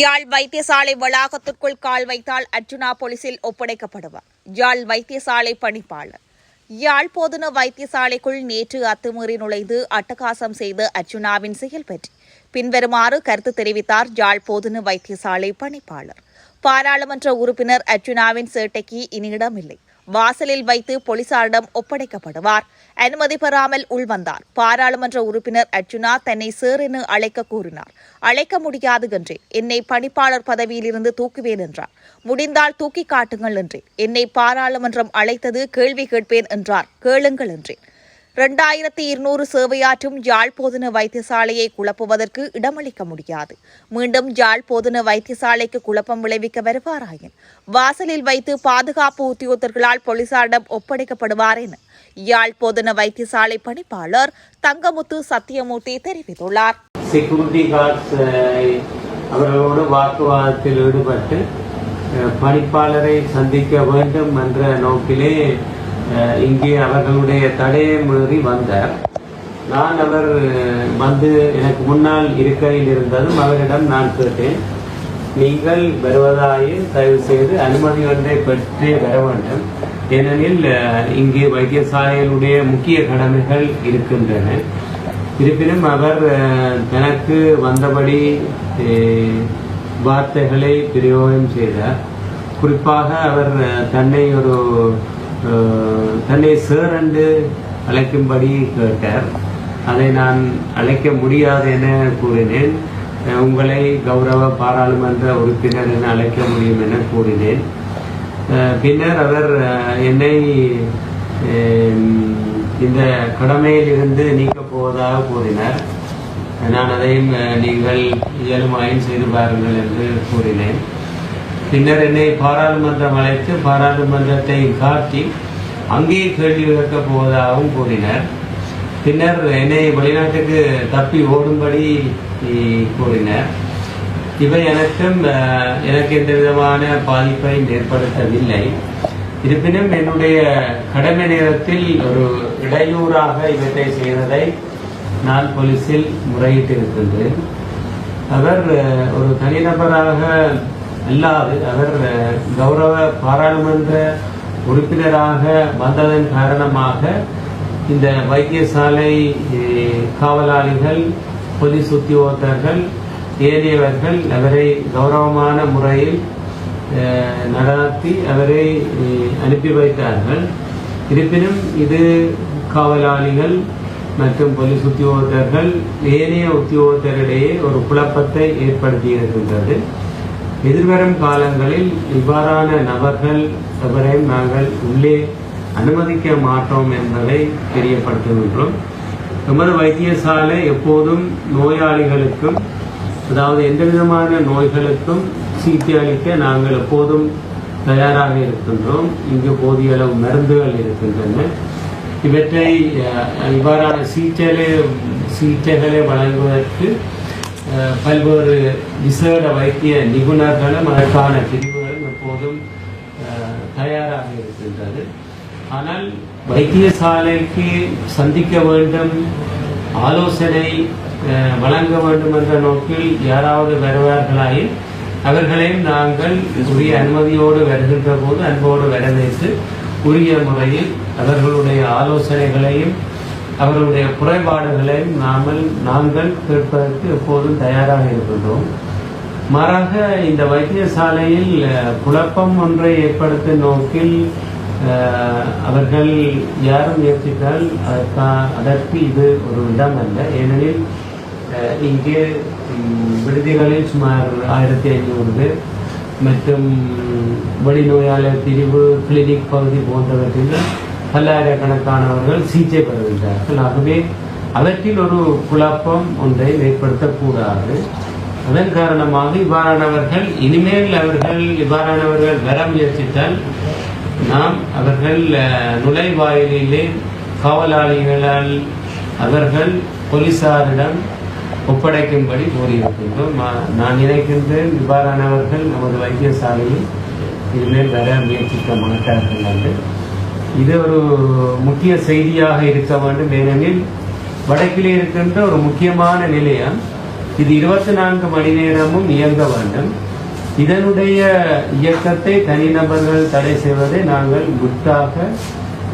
யாழ் வைத்தியசாலை வளாகத்திற்குள் கால் வைத்தால் அர்ஜுனா போலீசில் ஒப்படைக்கப்படுவார். யாழ் வைத்தியசாலை பணிப்பாளர். யாழ் போதன வைத்தியசாலைக்குள் நேற்று அத்துமீறி நுழைந்து அட்டகாசம் செய்த அர்ஜுனாவின் செயல் பற்றி பின்வருமாறு கருத்து தெரிவித்தார் யாழ் போதன வைத்தியசாலை பணிப்பாளர். பாராளுமன்ற உறுப்பினர் அர்ஜுனாவின் சேட்டைக்கு இனி இடமில்லை வாசலில் வைத்து போலீசாரிடம் ஒப்படைக்கப்படுவார். அனுமதி பெறாமல் உள்வந்தார். பாராளுமன்ற உறுப்பினர் அர்ஜுனா தன்னை சேர் என அழைக்க கூறினார். அழைக்க முடியாது என்றேன் என்னை பணிப்பாளர் பதவியிலிருந்து தூக்குவேன் என்றார். முடிந்தால் தூக்கி காட்டுங்கள் என்றேன் என்னை பாராளுமன்றம் அழைத்தது கேள்வி கேட்பேன் என்றார். கேளுங்கள் என்றேன் இரண்டாயிரத்தி இருநூறு சேவையாற்றும் யாழ் போதன வைத்தியசாலையை குழப்புவதற்கு இடமளிக்க முடியாது. மீண்டும் யாழ் போதன வைத்தியசாலைக்கு குழப்பம் விளைவிக்க வருவாராயின் வாசலில் வைத்து பாதுகாப்பு உத்தியோகத்தர்களால் போலீசாரிடம் ஒப்படைக்கப்படுவார் என யாழ் போதன வைத்தியசாலை பணிப்பாளர் தங்கமுத்து சத்தியமூர்த்தி தெரிவித்துள்ளார். செக்யூரிட்டி கார்ட்ஸ் அவர்களோடு வாக்குவாதத்தில் ஈடுபட்டு பணிப்பாளரை சந்திக்க வேண்டும் என்ற நோக்கிலே இங்கே அவர்களுடைய தடையை மீறி வந்தார். நான் அவர் வந்து எனக்கு முன்னால் இருக்கையில் இருந்ததும் அவரிடம் நான் கேட்டேன் நீங்கள் வருவதாயின் தயவு செய்து அனுமதி ஒன்றை பெற்றே வர வேண்டும். ஏனெனில் அஹ், இங்கே வைத்தியசாலையினுடைய முக்கிய கடமைகள் இருக்கின்றன. இருப்பினும் அவர் அஹ், தனக்கு வந்தபடி அஹ், வார்த்தைகளை பிரயோகம் செய்தார். குறிப்பாக அவர் தன்னை ஒரு தன்னை சேர் என்று அழைக்கும்படி கேட்டார். அதை நான் அழைக்க முடியாது என கூறினேன். உங்களை கௌரவ பாராளுமன்ற உறுப்பினர் என அழைக்க முடியும் என கூறினேன். பின்னர் அவர் என்னை இந்த கடமையில் இருந்து நீக்கப் போவதாக கூறினார். நான் அதையும் நீங்கள் நீங்கள் இயலுமாயின் செய்து பாருங்கள் என்று கூறினேன். பின்னர் என்னை பாராளுமன்றம் அழைத்து பாராளுமன்றத்தை காட்டி அங்கே கேள்வி கேட்கப் போவதாகவும் கூறினார். பின்னர் என்னை வெளிநாட்டுக்கு தப்பி ஓடும்படி கூறினர் கூறினார். இவை எனக்கும் எனக்கு எந்த விதமான பாதிப்பையும் ஏற்படுத்தவில்லை. இருப்பினும் என்னுடைய கடமை நேரத்தில் ஒரு இடையூறாக இவற்றை செய்ததை நான் போலீசில் முறையிட்டிருக்கின்றேன். அவர் ஒரு தனிநபராக அல்லாது அவர் கௌரவ பாராளுமன்ற உறுப்பினராக வந்ததன் காரணமாக இந்த வைத்தியசாலை காவலாளிகள் போலீஸ் உத்தியோகத்தர்கள் ஏனையவர்கள் அவரை கௌரவமான முறையில் நடாத்தி அவரை அனுப்பி வைத்தார்கள். இருப்பினும் இது காவலாளிகள் மற்றும் போலீஸ் உத்தியோகத்தர்கள் ஏனைய உத்தியோகத்தரிடையே ஒரு குழப்பத்தை ஏற்படுத்தியிருக்கின்றது. எதிர்வரும் காலங்களில் இவ்வாறான நபர்கள் எவரை நாங்கள் உள்ளே அனுமதிக்க மாட்டோம் என்பதை தெரியப்படுத்துகின்றோம். எமது வைத்தியசாலை எப்போதும் நோயாளிகளுக்கும் அதாவது எந்த விதமான நோய்களுக்கும் சிகிச்சை அளிக்க நாங்கள் எப்போதும் தயாராக இருக்கின்றோம். இங்கு போதிய அளவு மருந்துகள் இருக்கின்றன. இவற்றை அஹ், இவ்வாறான சிகிச்சை சிகிச்சைகளை வழங்குவதற்கு பல்வேறு விசேட வைத்திய நிபுணர்களும் அதற்கான பிரிவுகளும் எப்போதும் தயாராக இருக்கின்றது. ஆனால் வைத்தியசாலைக்கு சந்திக்க வேண்டும் ஆலோசனை வழங்க வேண்டும் என்ற நோக்கில் யாராவது வருவார்களாயின் அவர்களையும் நாங்கள் உரிய அனுமதியோடு வருகின்ற போது அன்போடு வரவேற்று உரிய முறையில் அவர்களுடைய ஆலோசனைகளையும் அவர்களுடைய குறைபாடுகளை நாமல் நாங்கள் கேட்பதற்கு எப்போதும் தயாராக இருக்கின்றோம். மாறாக இந்த வைத்தியசாலையில் குழப்பம் ஒன்றை ஏற்படுத்தும் நோக்கில் அவர்கள் யாரும் முயற்சித்தால் அதற்கா- அதற்கு இது ஒரு இடம் அல்ல. ஏனெனில் இங்கே விடுதிகளில் சுமார் ஆயிரத்தி ஐநூறு பேர் மற்றும் வெளிநோயாளர் பிரிவு கிளினிக் பகுதி போன்றவற்றில் பல்லாயிரக்கணக்கானவர்கள் சிகிச்சை பெறுகின்றார்கள். ஆகவே அவற்றில் ஒரு குழப்பம் ஒன்றை ஏற்படுத்தக்கூடாது. அதன் காரணமாக இவ்வாறானவர்கள் இனிமேல் அவர்கள் இவ்வாறானவர்கள் வர முயற்சித்தால் நாம் அவர்கள் நுழைவாயிலே காவலாளிகளால் அவர்கள் போலீசாரிடம் ஒப்படைக்கும்படி கூறியிருக்கின்றோம் நான் நினைக்கின்றேன் இவ்வாறானவர்கள் நமது வைத்தியசாலையில் இனிமேல் வர முயற்சிக்க மாட்டார்கள் என்று. இது ஒரு முக்கிய செய்தியாக இருக்க வேண்டும். ஏனெனில் வடக்கிலே இருக்கின்ற ஒரு முக்கியமான நிலையம் இது இருபத்தி நான்கு மணி நேரமும் இயங்க வேண்டும். இதனுடைய இயக்கத்தை தனிநபர்கள் தடை செய்வதை நாங்கள் முத்தாக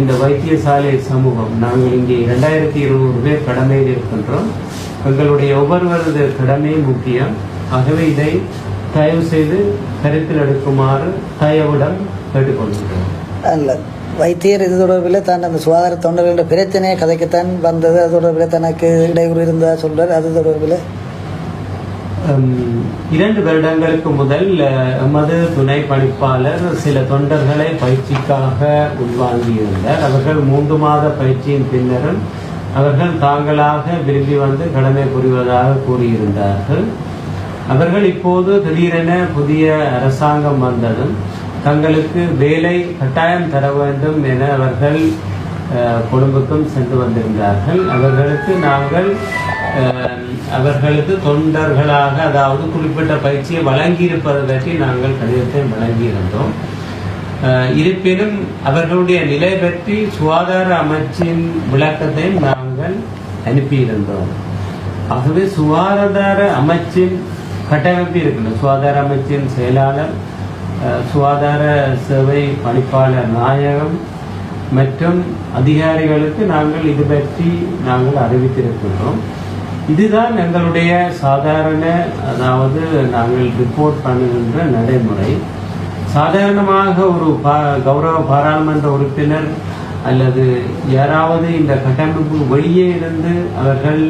இந்த வைத்தியசாலை சமூகம் நாங்கள் இங்கே இரண்டாயிரத்தி இருநூறு பேர் கடமையில் இருக்கின்றோம். எங்களுடைய ஒவ்வொருவரது கடமை முக்கியம். ஆகவே இதை தயவு செய்து கருத்தில் எடுக்குமாறு தயவுடன் கேட்டுக்கொள்கிறோம் வைத்தியர் இது தொடர்பில் தான் அந்த சுகாதார தொண்டர்களின் பிரச்சனையை கதைக்கத்தான் வந்தது. அது தொடர்பில் தனக்கு இடையூறு இருந்தா சொல்றார். அது தொடர்பில். இரண்டு வருடங்களுக்கு முதல் எமது துணை பணிப்பாளர் சில தொண்டர்களை பயிற்சிக்காக உள்வாங்கியிருந்தார். அவர்கள் மூன்று மாத பயிற்சியின் பின்னரும் அவர்கள் தாங்களாக விரும்பி வந்து கடமை புரிவதாக கூறியிருந்தார்கள். அவர்கள் இப்போது திடீரென புதிய அரசாங்கம் வந்ததும் தங்களுக்கு வேலை கட்டாயம் தர வேண்டும் என அவர்கள் அஹ், கொழும்புக்கும் சென்று வந்திருந்தார்கள். அவர்களுக்கு நாங்கள் அஹ், அவர்களுக்கு தொண்டர்களாக அதாவது குறிப்பிட்ட பயிற்சியை வழங்கியிருப்பதை பற்றி நாங்கள் கடிதத்தை வழங்கியிருந்தோம். அஹ், இருப்பினும் அவர்களுடைய நிலை பற்றி சுகாதார அமைச்சின் விளக்கத்தை நாங்கள் அனுப்பியிருந்தோம். ஆகவே சுகாதார அமைச்சின் கட்டமைப்பு இருக்கணும் சுகாதார அமைச்சின் செயலாளர் சுகாதார சேவை பணிப்பாளர் நாயகம் மற்றும் அதிகாரிகளுக்கு நாங்கள் இது பற்றி நாங்கள் அறிவித்திருக்கின்றோம். இதுதான் எங்களுடைய சாதாரண அதாவது நாங்கள் ரிப்போர்ட் பண்ணுகின்ற நடைமுறை. சாதாரணமாக ஒரு பா கௌரவ பாராளுமன்ற உறுப்பினர் அல்லது யாராவது இந்த கட்டமைப்பு வெளியே இருந்து அவர்கள்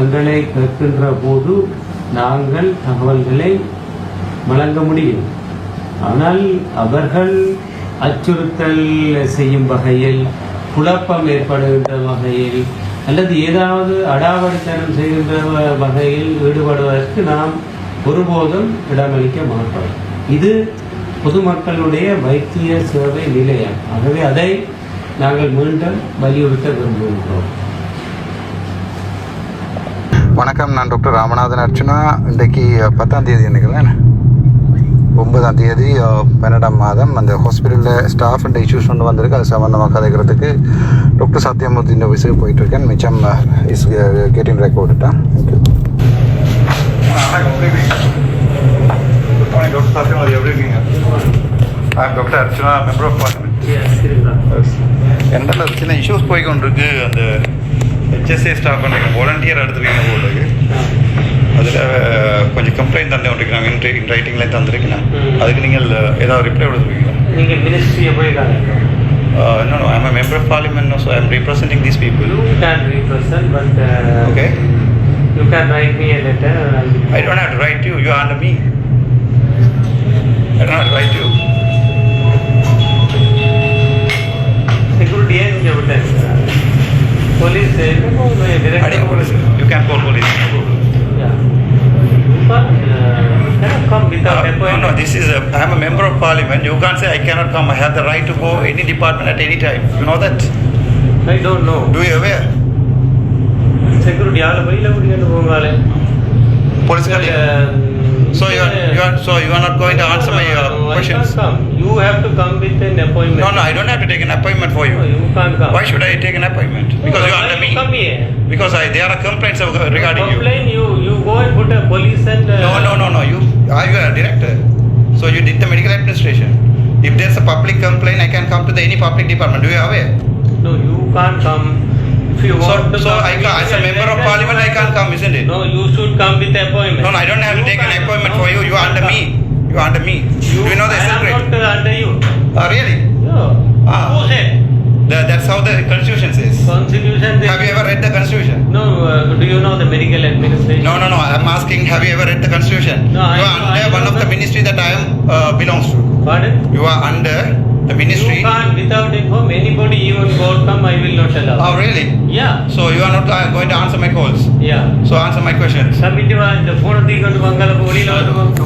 எங்களை கேட்கின்ற போது நாங்கள் தகவல்களை வழங்க முடியும். ஆனால் அவர்கள் அச்சுறுத்தல் செய்யும் வகையில் குழப்பம் ஏற்படுகின்ற வகையில் அல்லது ஏதாவது அடாவடித்தனம் செய்கின்ற வ- வகையில் ஈடுபடுவதற்கு நாம் ஒருபோதும் இடமளிக்க மாட்டோம். இது பொதுமக்களுடைய வைத்திய சேவை நிலையம். ஆகவே அதை நாங்கள் மீண்டும் வலியுறுத்த விரும்புகின்றோம். வணக்கம். நான் டாக்டர் ராமநாதன் அர்ச்சனா. இன்றைக்கு பத்தாம் தேதி நினைக்கிறேன் ஒன்பதாம் தேதி பன்னெண்டாம் மாதம் அந்த ஹாஸ்பிட்டலில் ஸ்டாஃப் அண்ட் இஷ்யூஸ் கொண்டு வந்திருக்கு அது சம்மந்தமாக கதைக்கிறதுக்கு டாக்டர் சத்யமூர்த்தி இந்த விசுக்கு போயிட்டுருக்கேன் மிச்சம் இஸ் கெட்டிங் ரெக்கார்டுட்டா morning, Dr. Satyamurthy. எப்படி இருக்கீங்க Dr. Archana, member of parliament. என்கிட்ட ஒரு சின்ன இஷ்யூஸ் போய் கொண்டிருக்கு அந்த ஹெச்எஸ்ஏ ஸ்டாஃப் நீங்கள் வாலண்டியர் எடுத்துருக்கீங்க போல அதில் கொஞ்சம் கம்ப்ளைண்ட் தந்து கொண்டிருக்கிறாங்க இன் இன் ரைட்டிங்கில் தந்திருக்கேன் அதுக்கு நீங்கள் ஏதாவது ரிப்ளை கொடுத்துருக்கீங்களா நீங்கள் மினிஸ்ட்ரியை போய் இன்னொன்று I'm a member of parliament no, so I'm representing these people You can represent, but uh, okay you can write me a letter. I'll I don't have to write you you are under me I don't have to write you Security ஏன் இங்க? Police, uh, no, no, direct uh. No, no, this is, a, I'm a member of parliament. You can't say I cannot come. I have the right to go any department at any time. You know that? I don't know. Do you aware? Security, Police um, So you are, you are, so you are not going to answer my no, no, questions? can't come. You have to come with an appointment. No, no, I don't have to take an appointment for No, you. you can't come. Why should I take an appointment? Because you are under me. Come here. Because I, there are complaints regarding you. Complain, you, you go and put a police and. uh, No, no, no, no. You are you a director? So you did the medical administration. If there's a public complaint, I can come to the any public department. Do you aware? No, you can't come. If you So, want to so come. I ca- as a member of parliament, I can't come, isn't it? No, you should come with appointment. No, no, I don't have to take an appointment no, for you. You are under can't me. You are under me. You, Do you know the I am secret? not uh, under you. Oh, really? Yeah. Ah. Who said? That, that's how the constitution says. Constitution. Have you ever read the constitution? No, uh, do you know the medical administration? No, no, no. I'm asking, have you ever read the constitution? No, I you are know- I under know one of the that. ministry that I am uh, belongs to. Pardon? You are under the ministry. You can't without inform anybody even God come I will not allow. Oh, really? Yeah. So you are not uh, going to answer my calls. Yeah. So answer my questions. சமிட்டு வா இந்த போனை தூக்கிட்டு வங்காள வெளியில வந்து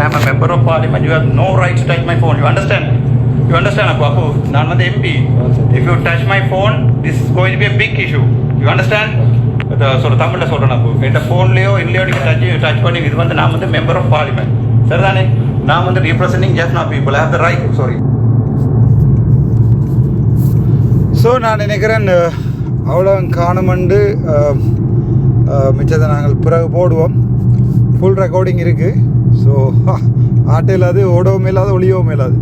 I am a member of parliament. You have no right to touch my phone. You understand? You understand, Apu? Apu, நான் வந்து MP. If you touch my phone, this is going to be a big issue. You understand? இத சொல்ற தமிழ்ல சொல்றேன் அப்போ என்கிட்ட ஃபோன்லயோ இல்லையோ நீங்க டச் டச் பண்ணி இது வந்து நான் வந்து மெம்பர் ஆஃப் பார்லிமெண்ட் சரிதானே நான் வந்து representing Jaffna people have the right sorry so நான் நினைக்கிறேன் அவ்வளோ காணுமண்டு மிச்சத்தை நாங்கள் பிறகு போடுவோம். ஃபுல் ரெக்கார்டிங் இருக்குது ஸோ ஆட்டம் இல்லாது ஓடவும் இல்லாது ஒளியவும் இல்லாது.